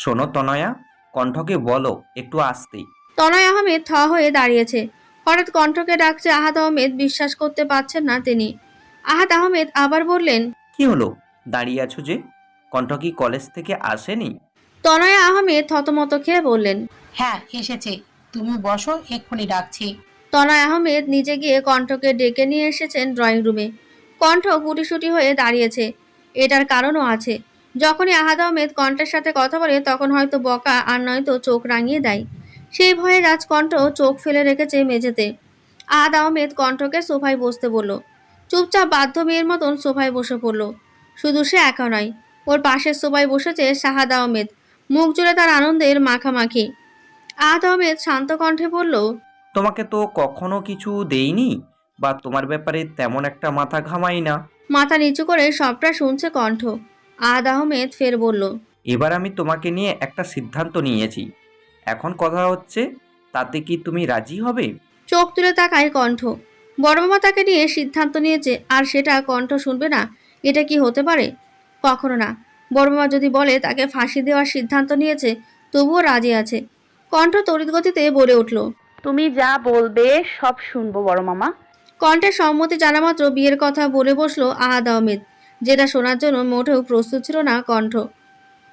শোনো তনয়া কণ্ঠকে বলো একটু আসতে তনয় আহমেদ থ হয়ে দাঁড়িয়েছে। হঠাৎ কণ্ঠকে ডাকছে আহাদ আহমেদ বিশ্বাস করতে পারছেন না তিনি। আহাদ আহমেদ আবার বললেন কি হলো? দাঁড়িয়ে আছো যে? কণ্ঠ কি কলেজ থেকে আসেনি? তনয় আহমেদ থতমত খেয়ে বললেন হ্যাঁ এসেছে। তুমি বসো এক্ষুনি ডাকছি। তনয় আহমেদ নিজে গিয়ে কণ্ঠকে ডেকে নিয়ে এসেছেন ড্রয়িং রুমে। কণ্ঠ গুটিসুটি হয়ে দাঁড়িয়েছে। এটার কারণও আছে। যখনই আহাদ আহমেদ কণ্ঠের সাথে কথা বলে তখন হয়তো বকা আর নয়তো চোখ রাঙিয়ে দেয়। সেই ভয়ে রাজকণ্ঠ চোখ ফেলে রেখেছে মেঝেতে। আহাদ আহমেদ কণ্ঠকে সোফায় বসতে বলল। চুপচাপ বাধ্য মেয়ের মতন সোফায় বসে পড়ল। শুধু সে একা নয় ওর পাশের সোফায় বসেছে শাহাদ আহমেদ। মুখ জুড়ে তার আনন্দের মাখামাখি। আহাদ আহমেদ শান্ত কণ্ঠে বলল তোমাকে তো কখনো কিছু দেইনি? বা তোমার ব্যাপারে তেমন একটা মাথা ঘামাই না। মাথা নিচু করে সবটা শুনছে কণ্ঠ। আহাদ আহমেদ ফের বলল এবার আমি তোমাকে নিয়ে একটা সিদ্ধান্ত নিয়েছি। এখন কথা হচ্ছে তাতে কি তুমি রাজি হবে? চোখ তুলে তাকায় কণ্ঠ। বড় মামা তাকে নিয়ে সিদ্ধান্ত নিয়েছে আর সেটা কণ্ঠ শুনবে না। এটা কি হতে পারে? কখনো না। বড় মামা যদি বলে তাকে ফাঁসি দেওয়ার সিদ্ধান্ত নিয়েছে তবুও রাজি আছে। কণ্ঠ তড়িৎগতিতে বলে উঠল তুমি যা বলবে সব শুনব বড় মামা কণ্ঠের সম্মতি জানা মাত্র বিয়ের কথা বলে বসল আহাদ আহমেদ। যেটা শোনার জন্য মোটেও প্রস্তুত ছিল না কণ্ঠ।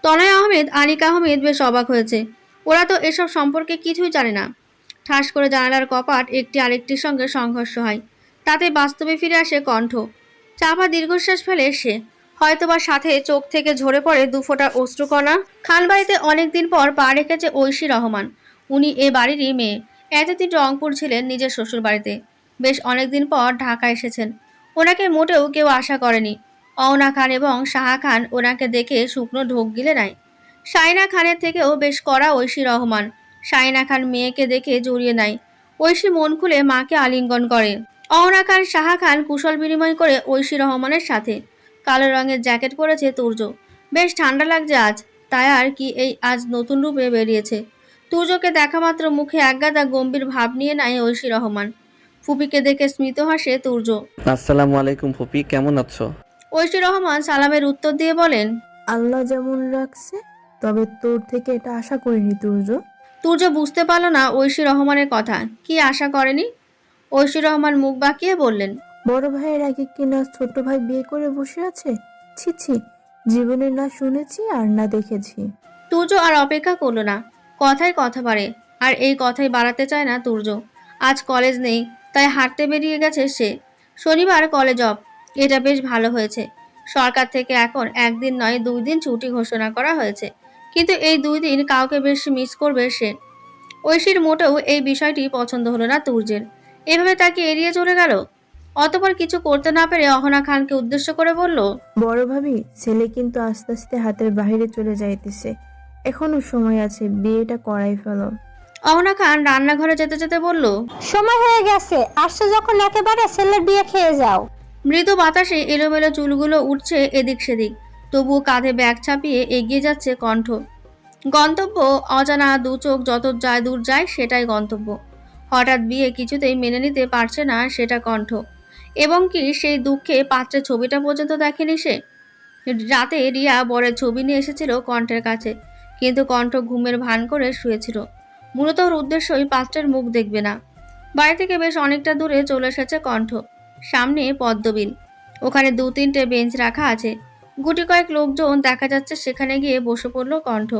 তনয় আহমেদ, আনিক আহমেদ বেশ অবাক হয়েছে। ওরা তো এসব সম্পর্কে কিছুই জানে না। ঠাস করে জানালার কপাট একটি আরেকটির সঙ্গে সংঘর্ষ হয়। তাতে বাস্তবে ফিরে আসে কণ্ঠ। চাপা দীর্ঘশ্বাস ফেলে সে। হয়তোবা সাথে চোখ থেকে ঝরে পড়ে দুফোঁটা অশ্রুকণা। খানবাড়িতে অনেকদিন পর পা রেখেছে ঐশী রহমান। উনি এ বাড়িরই মেয়ে। এতদিন রংপুর ছিলেন নিজের শ্বশুর বাড়িতে বেশ অনেকদিন পর ঢাকা এসেছেন। ওনাকে মোটেও কেউ আশা করেনি। অওনা খান এবং সাহা খান ওনাকে দেখে শুকনো ঢোক গিলে নেয় সাইনা খানের থেকেও বেশ কড়া ঐশী রহমান। সাইনা খান মেয়েকে দেখে জড়িয়ে নেয় ঐশী মন খুলে মাকে আলিঙ্গন করে। অওনা খান সাহা খান কুশল বিনিময় করে ঐশী রহমানের সাথে। কালো রঙের জ্যাকেট পরেছে তুর্য। বেশ ঠান্ডা লাগছে আজ। তাই আর কি এই আজ নতুন রূপে বেরিয়েছে। তুর্যকে দেখা মাত্র মুখে একগাদা গম্ভীর ভাব নিয়ে নেয় ঐশী রহমান। ফুপিকে দেখে স্মিত হাসে তুর্য। আসসালামু আলাইকুম ফুপি কেমন আছো? ঐশী রহমান সালামের উত্তর দিয়ে বলেন আল্লাহ যেমন রাখছে তবে তোর থেকে এটা আশা করিনি তুর্য। তুর্য বুঝতে পারল না ঐশী রহমানের কথা। কি আশা করেনি? ঐশী রহমান মুখ বাঁকিয়ে বললেন বড় ভাইয়ের আগে কিনা ছোট ভাই বিয়ে করে বসে আছে? ছি ছি জীবনে না শুনেছি আর না দেখেছি। তুর্য আর অপেক্ষা করল না। কথায় কথা বাড়ে আর এই কথাই বাড়াতে চায় না তুর্য। আজ কলেজ নেই তাই হাঁটতে বেরিয়ে গেছে সে। শনিবার কলেজ অফ এটা বেশ ভালো হয়েছে। সরকার থেকে এখন একদিন নয় দুই দিন ছুটি ঘোষণা করা হয়েছে। কিন্তু এই দুই দিন কাউকে বেশ মিস করবে সে। ঐশীর মোটেও এই বিষয়টি পছন্দ হলো না তুর্যের। এভাবে তাকে এড়িয়ে চলে গেল? অতপর কিছু করতে না পেরে অহনা খানকে উদ্দেশ্য করে বলল বড় ভাবি ছেলে কিন্তু আস্তে আস্তে হাতের বাইরে চলে যাইতেছে। এখনও সময় আছে বিয়েটা করাই ফেলো। অহনা খান রান্নাঘরে যেতে যেতে বলল সময় হয়ে গেছে আসছে যখন একেবারে ছেলের বিয়ে খেয়ে যাও। মৃদু বাতাসে এলোমেলো চুলগুলো উঠছে এদিক সেদিক। তবুও কাঁধে ব্যাগ চাপিয়ে এগিয়ে যাচ্ছে কণ্ঠ। গন্তব্য অজানা, দু চোখ যত যায় দূর যায় সেটাই গন্তব্য। হঠাৎ বিয়ে কিছুতেই মেনে নিতে পারছে না সেটা কণ্ঠ। এবং কি সেই দুঃখে পাত্রের ছবিটা পর্যন্ত দেখেনি সে? রাতে রিয়া বরের ছবি নিয়ে এসেছিল কণ্ঠের কাছে, কিন্তু কণ্ঠ ঘুমের ভান করে শুয়েছিল। মূলত ওর উদ্দেশ্যই পাত্রের মুখ দেখবে না। বাড়ি থেকে বেশ অনেকটা দূরে চলে এসেছে কণ্ঠ। সামনে পদ্মবিল। ওখানে দু তিনটে বেঞ্চ রাখা আছে। গুটি কয়েক লোকজন দেখা যাচ্ছে সেখানে গিয়ে বসে পড়ল কণ্ঠ।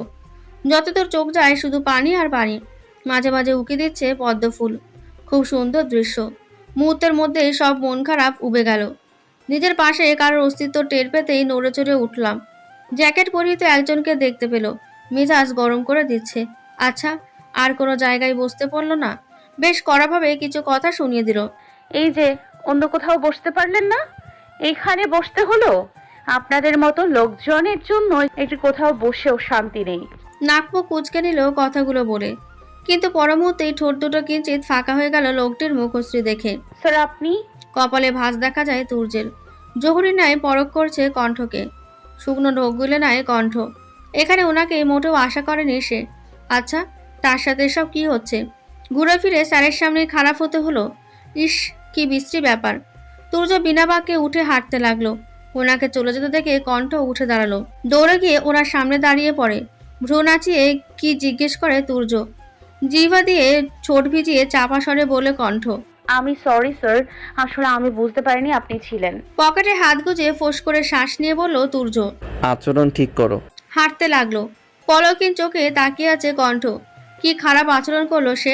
যতদূর চোখ যায় শুধু পানি আর পানি। মাঝে মাঝে উকি দিচ্ছে পদ্ম ফুল খুব সুন্দর দৃশ্য। মুহূর্তের মধ্যে সব মন খারাপ উবে গেল। নিজের পাশে কারোর অস্তিত্ব টের পেতেই নড়ে চড়ে উঠলাম। জ্যাকেট পরিহিত একজনকে দেখতে পেল। মেজাজ গরম করে দিচ্ছে। আচ্ছা আর কোনো জায়গায় বসতে পারল না? বেশ কড়াভাবে কিছু কথা শুনিয়ে দিল। এই যে অন্য কোথাও বসতে পারলেন না? এইখানে বসতে হলো? আপনাদের মতো লোকজনের জন্য একটু কোথাও বসেও শান্তি নেই। নাকমুখ কুচকে নিল কথাগুলো বলে। কিন্তু পর মুহূর্তেই ঠোঁট দুটো কিঞ্চিত ফাঁকা হয়ে গেল লোকটির মুখশ্রী দেখে। স্যার আপনি? কপালে ভাঁজ দেখা যায় তুর্যের। জহুরি ন্যায় পরক করছে কণ্ঠকে। শুকনো ঢোক গুলে নেয় কণ্ঠ। এখানে ওনাকে মোটেও আশা করেনি সে। আচ্ছা তার সাথে সব কি হচ্ছে? ঘুরে ফিরে স্যারের সামনে খারাপ হতে হলো? ইস কি বিশ্রী ব্যাপার। তুর্য বিনা বাক্যে উঠে হাঁটতে লাগল। ওনাকে চলে যেতে দেখে কণ্ঠ উঠে দাঁড়াল। দৌড়ে গিয়ে ওনার সামনে দাঁড়িয়ে পড়ে। ভ্রু নাচিয়ে কি জিজ্ঞেস করে তুর্য জিভা দিয়ে ছোট ভিজিয়ে চাপা স্বরে বলে কণ্ঠ আমি সরি স্যার আসলে আমি বুঝতে পারিনি আপনি ছিলেন। পকেটে হাত গুজে ফোঁস করে শ্বাস নিয়ে বলল তুর্য আচরণ ঠিক করো। হাঁটতে লাগল। পলকিন চোখে তাকিয়ে আছে কণ্ঠ কি খারাপ আচরণ করল সে?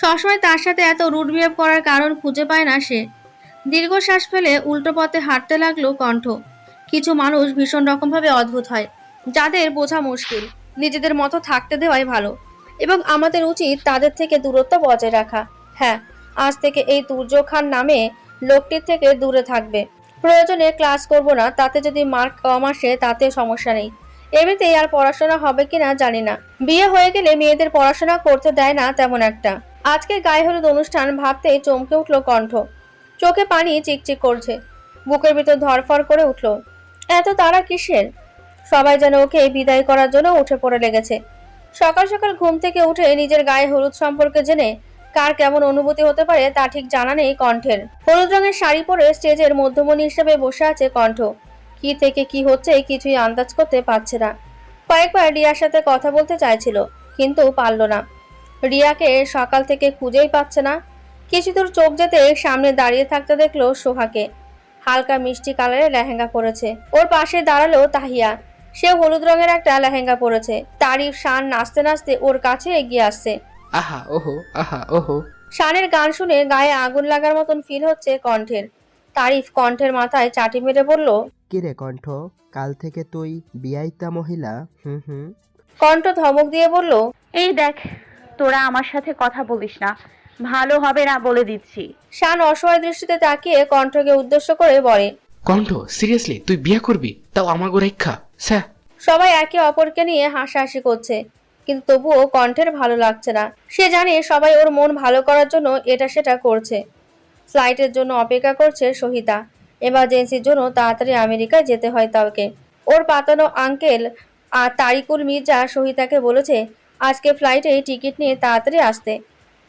সবসময় তার সাথে এত রুট বিহেভ করার কারণ খুঁজে পায় না সে। দীর্ঘশ্বাস ফেলে উল্টো পথে হাঁটতে লাগল কণ্ঠ। কিছু মানুষ ভীষণ রকমভাবে অদ্ভুত হয়। যাদের বোঝা মুশকিল, নিজেদের মতো থাকতে দেওয়াই ভালো। এবং আমাদের উচিত তাদের থেকে দূরত্ব বজায় রাখা। হ্যাঁ আজ থেকে এই তুর্য খান নামে লোকটির থেকে দূরে থাকবে। প্রয়োজনে ক্লাস করব না, তাতে যদি মার্ক কম আসে তাতে সমস্যা নেই। এমনিতেই আর পড়াশোনা হবে কিনা জানি না। বিয়ে হয়ে গেলে মেয়েদের পড়াশোনা করতে দেয় না তেমন একটা। আজকে গায়ে হলুদ অনুষ্ঠান ভাবতে চমকে উঠল কণ্ঠ। চোখে পানি চিকচিক করছে। বুকের ভিতর ধরফর করে উঠল। এত তারা কিসের? সবাই যেন ওকে বিদায় করার জন্য উঠে পড়ে লেগেছে। সকাল সকাল ঘুম থেকে উঠে নিজের গায়ে হলুদ সম্পর্কে জেনে কার কেমন অনুভূতি হতে পারে তা ঠিক জানা নেই কণ্ঠের। হলুদ রঙের শাড়ি পরে স্টেজের মধ্যমণি হিসেবে বসে আছে কণ্ঠ। কি থেকে কি হচ্ছে কিছুই আন্দাজ করতে পারছে না। কয়েকবার রিয়ার সাথে কথা বলতে চাইছিল, কিন্তু পারল না। রিয়াকে সকাল থেকে খুঁজেই পাচ্ছে না। কিছু দূর চোখ যেতে সামনে দাঁড়িয়ে থাকতে দেখল সোহাকে। হালকা মিষ্টি কালারের লেহেঙ্গা পরেছে। ওর পাশে দাঁড়াল তাহিয়া। সে হলুদ রঙের একটা লেহেঙ্গা পরেছে। তারিফ শান নাচতে নাচতে ওর কাছে এগিয়ে আসছে। আহা ওহো আহা ওহো। শানের গান শুনে গায়ে আগুন লাগার মতন ফিল হচ্ছে কণ্ঠের। তারিফ কণ্ঠের মাথায় চাটি মেরে বলল কিরে কণ্ঠ কাল থেকে তুই বিয়াইতা মহিলা হুম হুম? কণ্ঠ ধমক দিয়ে বলল এই দেখ তোরা আমার সাথে কথা বলিস না। ভালো হবে না বলে দিচ্ছি। শান অসহায় দৃষ্টিতে তাকিয়ে কণ্ঠকে উদ্দেশ্য করে বলে কণ্ঠ সিরিয়াসলি তুই বিয়ে করবি? তাও আমাগো রেখা স্যার। সবাই একে অপরকে নিয়ে হাসাহাসি করছে কিন্তু তবুও কণ্ঠের ভালো লাগছে না। সে জানে সবাই ওর মন ভালো করার জন্য এটা সেটা করছে। ফ্লাইটের জন্য অপেক্ষা করছে সহিতা। এমার্জেন্সির জন্য তাড়াতাড়ি আমেরিকায় যেতে হয় তাকে। ওর পাতানো আঙ্কেল আর তারিকুল মির্জা সহিতাকে বলেছে আজকে ফ্লাইটে টিকিট নিয়ে তাড়াতাড়ি আসতে।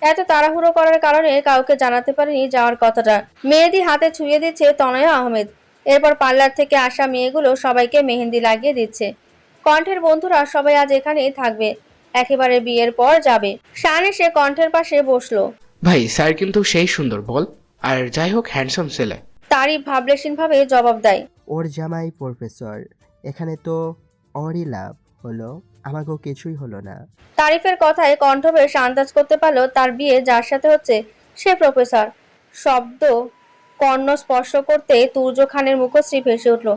এত তাড়াহুড়ো করার কারণে কাউকে জানাতে পারেনি যাওয়ার কথাটা। মেহেদি হাতে ছুঁয়ে দিচ্ছে তনয়া আহমেদ। এরপর পার্লার থেকে আসা মেয়েগুলো সবাইকে মেহেন্দি লাগিয়ে দিচ্ছে। কণ্ঠের বন্ধুরা সবাই আজ এখানেই থাকবে। একেবারে বিয়ের পর যাবে। শান এসে কণ্ঠের পাশে বসল। ভাই স্যার কিন্তু সেই সুন্দর বল। আর যাই হোক হ্যান্ডসাম ছেলে। তারই ভাবলেশীন ভাবে জবাব দেয়। ওর জামাই প্রফেসর এখানে তো অরই লাভ হলো। আমাকেও কিছুই হলো না। তারিফের কথায় কণ্ঠ বেশ আন্দাজ করতে পারল তার বিয়ে যার সাথে হচ্ছে সে প্রফেসর। শব্দ কর্ণ স্পর্শ করতে তুর্য খানের মুখশ্রী ভেসে উঠল।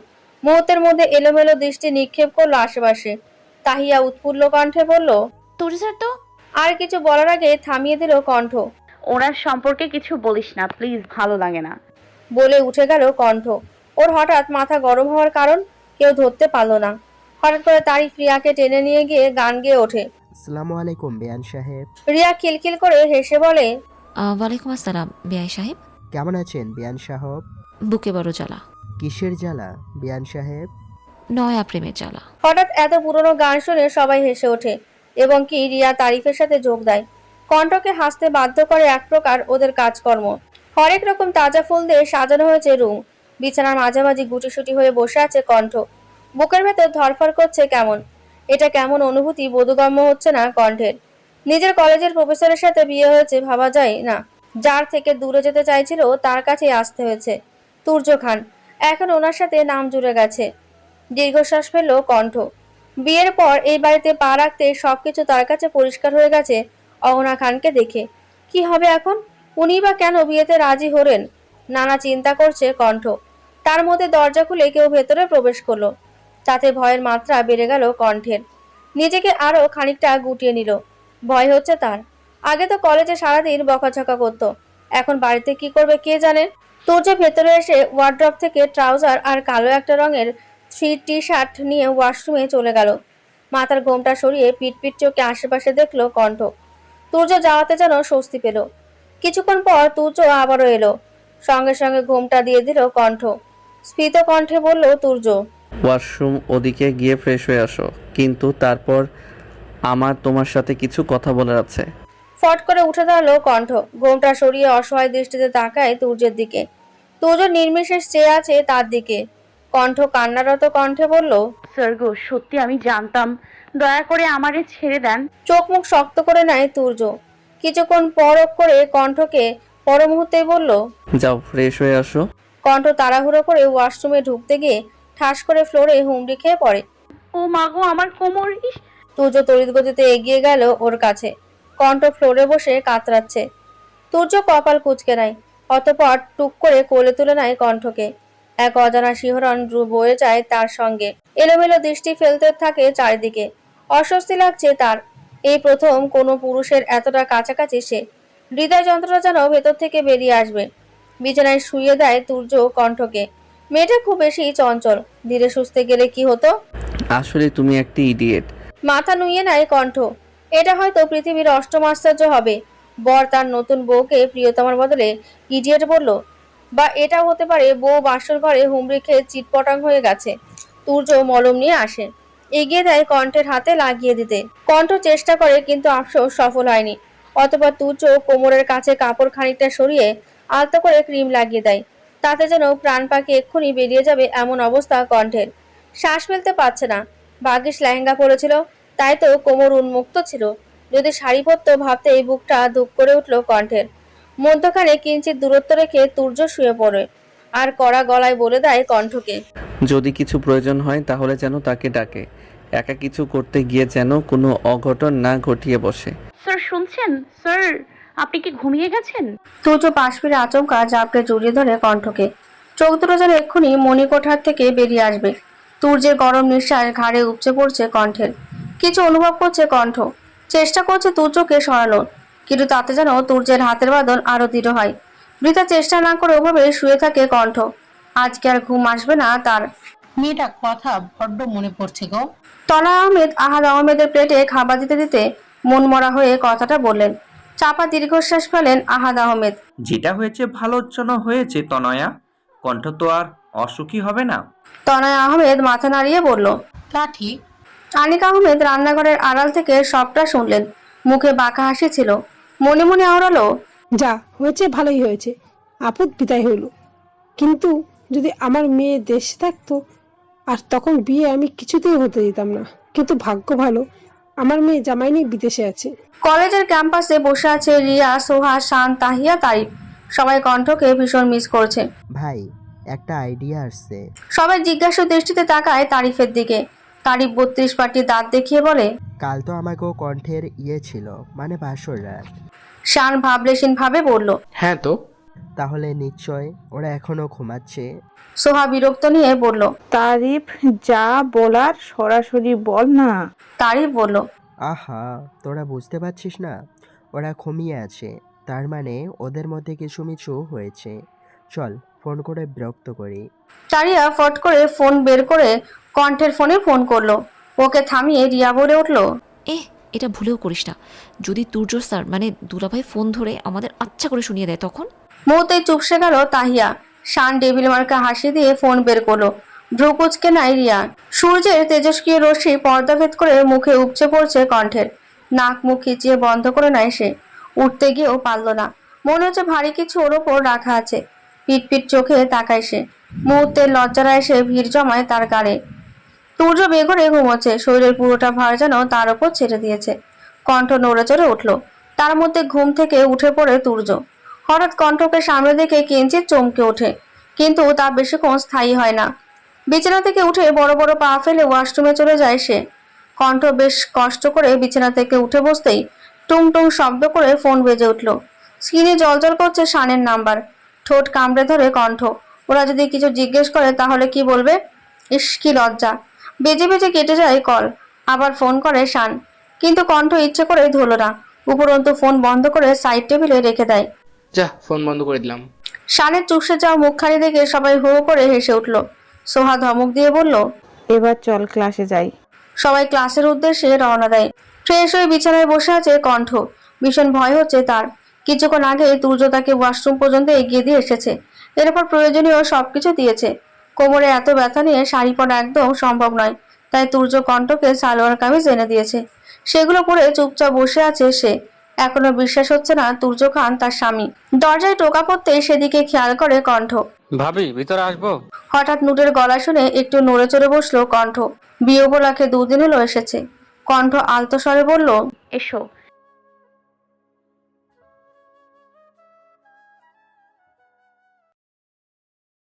মুহূর্তের মধ্যে এলোমেলো দৃষ্টি নিক্ষেপ করল আশেপাশে। তাহিয়া উৎফুল্ল কণ্ঠে বলল তোর স্যার তো? আর কিছু বলার আগে থামিয়ে দিল কণ্ঠ। ওনার সম্পর্কে কিছু বলিস না প্লিজ ভালো লাগে না। বলে উঠে গেল কণ্ঠ। ওর হঠাৎ মাথা গরম হওয়ার কারণ কেউ ধরতে পারল না। হঠাৎ করে তারিফ রিয়াকে টেনে নিয়ে গিয়ে গান গেয়ে ওঠে। আসসালামু আলাইকুম বেয়ান সাহেব। রিয়া খিলখিল করে হেসে বলে আহ, ওয়ালাইকুম আসসালাম বিআই সাহেব। কেমন আছেন বিয়ান সাহেব? বুকে বড় জ্বালা। কিসের জ্বালা বিয়ান সাহেব? নয়া প্রেমের জ্বালা। হঠাৎ এত পুরনো গান শুনে সবাই হেসে ওঠে এবং কি রিয়া তারিফের সাথে যোগ দেয়। কণ্ঠকে হাসতে বাধ্য করে এক প্রকার ওদের কাজকর্ম। হরেক রকম তাজা ফুল দিয়ে সাজানো হয়েছে রুম। বিছানার মাঝামাঝি গুটিসুটি হয়ে বসে আছে কণ্ঠ। বুকের ভেতর ধরফর করছে কেমন? এটা কেমন অনুভূতি বোধগম্য হচ্ছে না কণ্ঠের। নিজের কলেজের প্রফেসরের সাথে বিয়ে হয়েছে ভাবা যায় না। যার থেকে দূরে যেতে চাইছিল, তার কাছেই আসতে হয়েছে। তুর্য খান, এখন ওনার সাথে নাম জুড়ে গেছে। দীর্ঘশ্বাস ফেলল কণ্ঠ। বিয়ের পর এই বাড়িতে পা রাখতে সবকিছু তার কাছে পরিষ্কার হয়ে গেছে অহনা খানকে দেখে। কি হবে এখন? উনি বা কেন বিয়েতে রাজি হলেন? নানা চিন্তা করছে কণ্ঠ। তার মধ্যে দরজা খুলে কেউ ভেতরে প্রবেশ করল। তাতে ভয়ের মাত্রা বেড়ে গেল কণ্ঠের। নিজেকে আরও খানিকটা গুটিয়ে নিল। ভয় হচ্ছে তার। আগে তো কলেজে সারাদিন বকাঝকা করতো। এখন বাড়িতে কি করবে কে জানে? তুর্য ভেতরে এসে ওয়ার্ড্রপ থেকে ট্রাউজার আর কালো একটা রঙের থ্রি টি শার্ট নিয়ে ওয়াশরুমে চলে গেল। মাথার ঘোমটা সরিয়ে পিট পিট চোখে আশেপাশে দেখল কণ্ঠ। তুর্য যাওয়াতে যেন স্বস্তি পেল। কিছুক্ষণ পর তুর্য আবারও এলো। সঙ্গে সঙ্গে ঘোমটা দিয়ে দিল কণ্ঠ। স্ফীত কণ্ঠে বলল তুর্য ওয়াশরুম ওদিকে গিয়ে ফ্রেশ হয়ে আসো। কিন্তু তারপর আমার তোমার সাথে কিছু কথা বলার আছে। ফট করে উঠে দাঁড়াল কণ্ঠ। ঘোমটা সরিয়ে অসহায় দৃষ্টিতে তাকায় তুর্যের দিকে। তুর্য নির্বিশেষ চেয়ে আছে তার দিকে। কণ্ঠ কান্নারত কণ্ঠে বলল স্যার গো সত্যি আমি জানতাম। দয়া করে আমারে ছেড়ে দেন। চোখ মুখ শক্ত করে নেয় তুর্য। কিছুক্ষণ পর করে কণ্ঠকে পর মুহূর্তে বলল যাও ফ্রেশ হয়ে আসো। কণ্ঠ তাড়াহুড়ো করে ওয়াশরুমে ঢুকতে গিয়ে ঠাস করে ফ্লোরে হুমড়ি খেয়ে পড়ে। ও মাগো আমার কোমর ইস তুর্য তড়িৎ গতিতে এগিয়ে গেল ওর কাছে। কণ্ঠ ফ্লোরে বসে কাতরাচ্ছে। তুর্য কপাল কুচকে নেয়। অতপর টুক করে কোলে তুলে নেয় কণ্ঠকে। এক অজানা শিহরণ বয়ে যায় তার সঙ্গে। এলোমেলো দৃষ্টি ফেলতে থাকে চারিদিকে। অস্বস্তি লাগছে তার। এই প্রথম কোনো পুরুষের এতটা কাছাকাছি সে। হৃদয় যন্ত্রণা যেন ভেতর থেকে বেরিয়ে আসবে। বিছানায় শুয়ে দেয় তুর্য কণ্ঠকে। মেয়েটা খুব বেশি চঞ্চল। ধীরে সুস্থে গেলে কি হতো? আসলে তুমি একটি ইডিয়েট মাথা নুইয়ে নেয় কণ্ঠ। এটা হয়তো পৃথিবীর অষ্টম আশ্চর্য হবে। বর তার নতুন বউকে প্রিয়তমার বদলে ইডিয়েট বলল বা এটা হতে পারে বউ বাসর ঘরে হুমড়ি খেয়ে চিটপটাং হয়ে গেছে। তুর্য মলম নিয়ে আসে। এগিয়ে দেয় কণ্ঠের হাতে লাগিয়ে দিতে। কণ্ঠ চেষ্টা করে কিন্তু আফসোস সফল হয়নি। অথবা তুর্য কোমরের কাছে কাপড় খানিকটা সরিয়ে আলতো করে ক্রিম লাগিয়ে দেয়। তাতে যেন প্রাণ পাখি এক্ষুনি বেরিয়ে যাবে এমন অবস্থা কণ্ঠের। শ্বাস ফেলতে পারছে না। ভাগ্যিস লেহেঙ্গা পরেছিল তাই তো কোমর উন্মুক্ত ছিল। যদি শাড়ি পরতো ভাবতে এই বুকটা ধুপ করে উঠল কণ্ঠের। মধ্যখানে কিঞ্চিত দূরত্ব রেখে তুর্য শুয়ে পড়ে আর কড়া গলায় বলে দেয় কণ্ঠকে। যদি কিছু প্রয়োজন হয় তাহলে যেন তাকে ডাকে। একা কিছু করতে গিয়ে যেন কোনো অঘটন না ঘটিয়ে বসে। স্যার শুনছেন? স্যার আপনি কি ঘুমিয়ে গেছেন? তুর্য পাশ ফিরে আচমকা জাপকে জড়িয়ে ধরে কণ্ঠকে। চোখ দুটো যেন এক্ষুনি মণিকোঠার থেকে বেরিয়ে আসবে। তুর্যের গরম নিঃশ্বাস ঘাড়ে উপচে পড়ছে কণ্ঠের। কিছু অনুভব করছে কণ্ঠ। চেষ্টা করছে তুর্যকে সরানোর কিন্তু তাতে যেন তুর্যের হাতের বাদন আরও দৃঢ় হয়। বৃথা চেষ্টা না করে ওভাবে শুয়ে থাকে কণ্ঠ। আজকে আর ঘুম আসবে না তার। মেয়েটা কথা বড্ড মনে পড়ছে গো। তলা আহমেদ আহাদ আহমেদের প্লেটে খাবার দিতে দিতে মনমরা হয়ে কথাটা বললেন। চাপা দীর্ঘশ্বাস ফেলেন আহাদ আহমেদ। যেটা হয়েছে ভালোর জন্য হয়েছে তনয়া। কণ্ঠ তো আর অসুখী হবে না। তনয় আহমেদ মাথা নাড়িয়ে বলল তা ঠিক আনিক আহমেদ রান্নাঘরের আড়াল থেকে সবটা শুনলেন। মুখে বাঁকা হাসি ছিল। মনে মনে আওড়ালো যা হয়েছে ভালোই হয়েছে আপদ বিদায় হইল। কিন্তু যদি আমার মেয়ে দেশে থাকতো আর তখন বিয়ে আমি কিছুতেই হতে দিতাম না। কিন্তু ভাগ্য ভালো আমার মেয়ে জামাই নিয়ে বিদেশে আছে। কলেজের ক্যাম্পাসে বসে আছে রিয়া সোহা শান তাহিয়া তারিফ। সবাই কণ্ঠকে ভীষণ মিস করছে। ভাই একটা আইডিয়া আসছে। সবাই জিজ্ঞাসা দৃষ্টিতে তাকায় তারিফের দিকে। তারিফ বত্রিশ পাটি দাঁত দেখিয়ে বলে কাল তো আমাকেও কণ্ঠের ইয়ে ছিল মানে বাসর রাত। শান ভাবলেশীন ভাবে বলল হ্যাঁ তো? তাহলে নিশ্চয় ওরা এখনও ঘুমাচ্ছে। সোহা বিরক্ত নিয়ে বলল তারিফ যা বলার সরাসরি বল না। তারিফ বলল আহা তোরা বুঝতে পারছিস না ওরা ঘুমিয়ে আছে। তার মানে ওদের মধ্যে কিছু মিছু হয়েছে। চল ফোন করে বিরক্ত করি। তারিয়া ফট করে ফোন বের করে কণ্ঠের ফোনে ফোন করল। ওকে থামিয়ে রিয়া বলে উঠল এ এটা ভুলেও করিস না। যদি তুর্য স্যার মানে দুলাভাই ফোন ধরে আমাদের আচ্ছা করে শুনিয়ে দেয় তখন? মুহূর্তে চুপসে গেল তাহিয়া। শান ডেভিল মার্কা হাসি দিয়ে ফোন বের করল। ভ্রুকুচকে নাই রিয়া। সূর্যের তেজস্ক্রিয় রশ্মি পর্দাভেদ করে মুখে উপচে পড়ছে কণ্ঠের। নাক মুখ খিচিয়ে বন্ধ করে নেয় সে। উঠতে গিয়েও পারল না। মনে হচ্ছে ভারী কিছু ওর ওপর রাখা আছে। পিট পিট চোখে তাকায় সে। মুহূর্তে লজ্জারা এসে ভিড় জমায় তার গাড়ে। সূর্য বেঘরে ঘুমোচ্ছে। শরীরের পুরোটা ভার যেন তার ওপর ছেড়ে দিয়েছে। কণ্ঠ নড়ে চড়ে উঠল। তার মধ্যে ঘুম থেকে উঠে পড়ে তুর্য। হঠাৎ কণ্ঠকে সামনে দেখে কিঞ্চিত চমকে ওঠে, কিন্তু তা বেশিক্ষণ স্থায়ী হয় না। বিছানা থেকে উঠে বড় বড় পা ফেলে ওয়াশরুমে চলে যায় সে। কণ্ঠ বেশ কষ্ট করে বিছানা থেকে উঠে বসতেই টুং টুং শব্দ করে ফোন বেজে উঠল। স্ক্রিনে জলজল করছে শানের নাম্বার। ঠোঁট কামড়ে ধরে কণ্ঠ, ওরা যদি কিছু জিজ্ঞেস করে তাহলে কি বলবে? ইস, কি লজ্জা। বেজে বেজে কেটে যায় কল, আবার ফোন করে শান, কিন্তু কণ্ঠ ইচ্ছে করে ধরল না। উপরন্তু ফোন বন্ধ করে সাইড টেবিলে রেখে দেয়। যা ফোন বন্ধ করে দিলাম। শানের চুপসে যাওয়া মুখখানি দেখে সবাই হো হো করে হেসে উঠল। সোহা ধমক দিয়ে বলল এবার চল ক্লাসে যাই। সবাই ক্লাসের উদ্দেশ্যে রওনা দেয়। ফ্রেশ হয়ে বিছানায় বসে আছে কণ্ঠ। ভীষণ ভয় হচ্ছে তার। কিছুক্ষণ আগে তুর্য তাকে ওয়াশরুম পর্যন্ত এগিয়ে দিয়ে এসেছে। এরপর প্রয়োজনীয় সবকিছু দিয়েছে। কোমরে এত ব্যথা নিয়ে শাড়ি পরা একদম সম্ভব নয়। তাই তুর্য কণ্ঠকে সালোয়ার কামিজ এনে দিয়েছে। সেগুলো পরে চুপচাপ বসে আছে সে। এখনও বিশ্বাস হচ্ছে না তুর্য খান তার স্বামী। দরজায় টোকা পড়তে সেদিকে খেয়াল করে কণ্ঠ। ভাবি ভিতরে আসব? হঠাৎ নুটের গলা শুনে একটু নড়ে চড়ে বসল কণ্ঠ। বিয়ে উপলক্ষে দুদিন হলো এসেছে। কণ্ঠ আলতো স্বরে বলল এসো।